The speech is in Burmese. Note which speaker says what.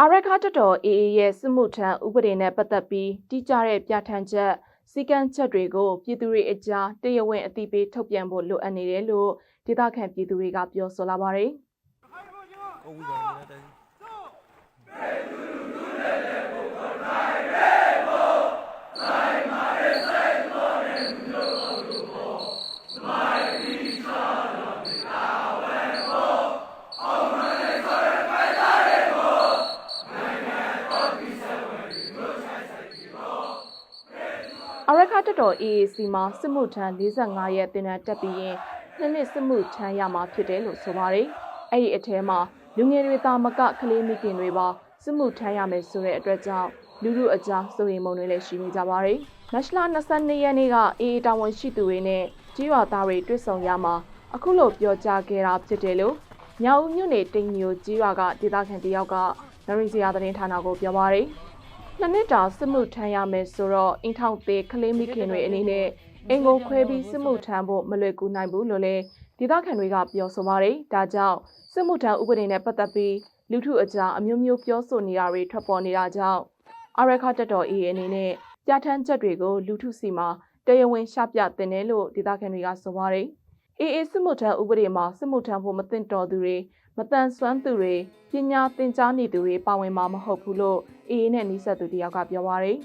Speaker 1: အာရခါတတော် AA ရဲ့စစ်မှုထမ်းဥပဒေနဲ့ပတ်သက်ပြီးတိကျတဲ့ပြဋ္ဌာန်းချက်စီကံချက်တွေကိုပြည်သူတွေအကြားတရားဝင်အသိပေးထုတ်ပြန်ဖို့လိုအပ်နေတယ်လို့ဒေသခံပြည်သူတွေကပြောဆိုလာပါတယ်။
Speaker 2: ဟုတ်ပြီပါနေတိုင်း
Speaker 1: အရခတတော် AAC မှာစစ်မှုထမ်း45ရက်တင်နန်းတက်ပြီးရင်နှစ်နှစ်စစ်မှုထမ်းရမှာဖြစ်တယ်လို့ဆိုပါတယ်။အဲ့ဒီအထဲမှာလူငယ်တွေသာမကကလေးမိခင်တွေပါစစ်မှုထမ်းရမယ်ဆိုတဲ့အတွက်ကြောင့်လူလူအကြားစိုးရိမ်မှုတွေလည်းရှိနေကြပါတယ်။မတ်လ22ရက်နေ့က AA တာဝန်ရှိသူတွေနဲ့ကြီးရွာသားတွေတွေ့ဆုံရမှာအခုလိုပြောကြားခဲ့တာဖြစ်တယ်လို့ညောင်ဦးမြို့နယ်တိန်ညိုကြီးရွာကဒေသခံတယောက်ကနရင်းစရာသတင်းဌာနကိုပြောပါတယ်။ နှစ်နှစ်တာစစ်မှုထမ်းရမယ်ဆိုတော့အင်ထောင်သေးကလေးမိခင်တွေအနေနဲ့အင်ကိုခွဲပြီးစစ်မှုထမ်းဖို့မလွယ်ကူနိုင်ဘူးလို့လည်းဒေသခံတွေကပြောဆိုပါတယ်။ဒါကြောင့်စစ်မှုထမ်းဥပဒေနဲ့ပတ်သက်ပြီးလူထုအကြားအမျိုးမျိုးပြောဆိုနေတာတွေထွက်ပေါ်နေတာကြောင့်အရခတက်တော်အေးအနေနဲ့ပြဋ္ဌာန်းချက်တွေကိုလူထုစီမှာတရားဝင်ရှပြတင်တယ်လို့ဒေသခံတွေကဆိုပါတယ်။ AA စစ်မှုထမ်းဥပဒေမှာစစ်မှုထမ်းဖို့မသင့်တော်သူတွေမတန်ဆွမ်းသူတွေပညာသင်ကြားနေသူတွေပါဝင်မှာမဟုတ်ဘူးလို့ AA နဲ့နှိစက်သူတယောက်ကပြောပါရယ်